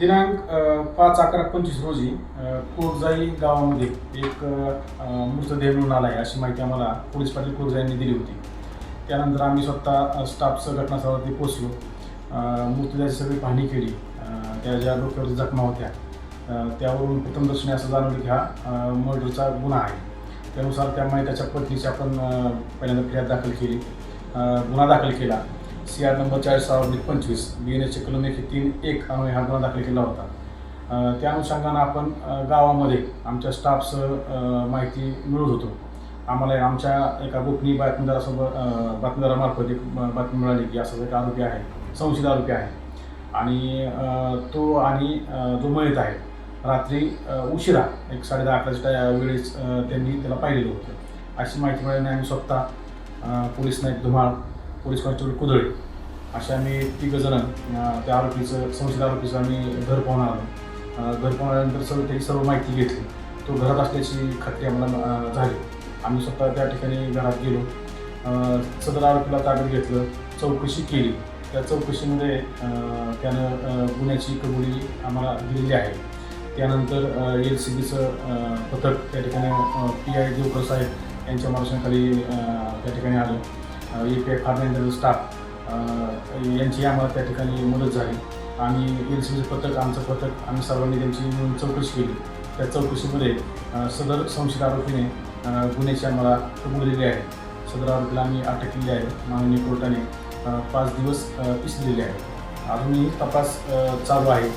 दिनांक पाच अकरा पंचवीस रोजी कोरजाई गावामध्ये एक मृतदेह मिळून आला आहे अशी माहिती आम्हाला पोलीस पाटील कोरजाईंनी दिली होती. त्यानंतर आम्ही स्वतः स्टाफसह घटनास्थळावरती पोचलो मृतदेहाची सगळी पाहणी केली. त्या ज्या डोक्यावरती जखमा होत्या त्यावरून प्रथमदर्शनी असं जाणवलं की हा मर्डरचा गुन्हा आहे. त्यानुसार त्यामुळे त्याच्या पत्नीची आपण पहिल्यांदा फिर्याद दाखल केली. गुन्हा दाखल केला. सी आर नंबर चाळीस सहा पंचवीस बी एन एसचे कलम एकशे तीन एक अन्वये हा गुन्हा दाखल केला होता. त्या अनुषंगानं आपण गावामध्ये आमच्या स्टाफसह माहिती मिळवत होतो. आम्हाला आमच्या एका गोपनीय बातमीदारासोबत बातमीदारामार्फत एक बातमी मिळाली की असं एक आरोपी आहे संशयित आरोपी आहे. आणि तो आणि जो मयत आहे रात्री उशिरा एक साडे दहा अकराच्या वेळेस त्यांनी त्याला पाहिलेलं होतं. अशी माहिती मिळाल्याने आम्ही स्वतः अ, police Naik Dhumal police constable Kudale. असे आम्ही तिघजण त्या आरोपीचं संशयित आरोपीचं आम्ही घर पाहून आलो. घर पाहून आल्यानंतर सर्व त्याची सर्व माहिती घेतली. तो घरात असल्याची खात्री आम्हाला झाली. आम्ही स्वतः त्या ठिकाणी घरात गेलो. सदर आरोपीला ताब्यात घेतलं चौकशी केली. त्या चौकशीमध्ये त्यानं गुन्ह्याची कबुली आम्हाला दिलेली आहे. त्यानंतर एल सी बीचं पथक त्या ठिकाणी पी आय देवकर साहेब यांच्या मार्गदर्शनाखाली त्या ठिकाणी आलं. ए पी आय स्टाफ यांची आम्हाला त्या ठिकाणी मदत झाली. आणि एल सीचं पथक आमचं पथक आम्ही सर्वांनी त्यांची मिळून चौकशी केली. त्या चौकशीमध्ये सदर संशयित आरोपीने गुन्ह्याची आम्हाला कबूल दिली आहे. सदर आरोपीला आम्ही अटक केली आहे. माननीय कोर्टाने पाच दिवस अ, आहे. अजूनही तपास चालू आहे.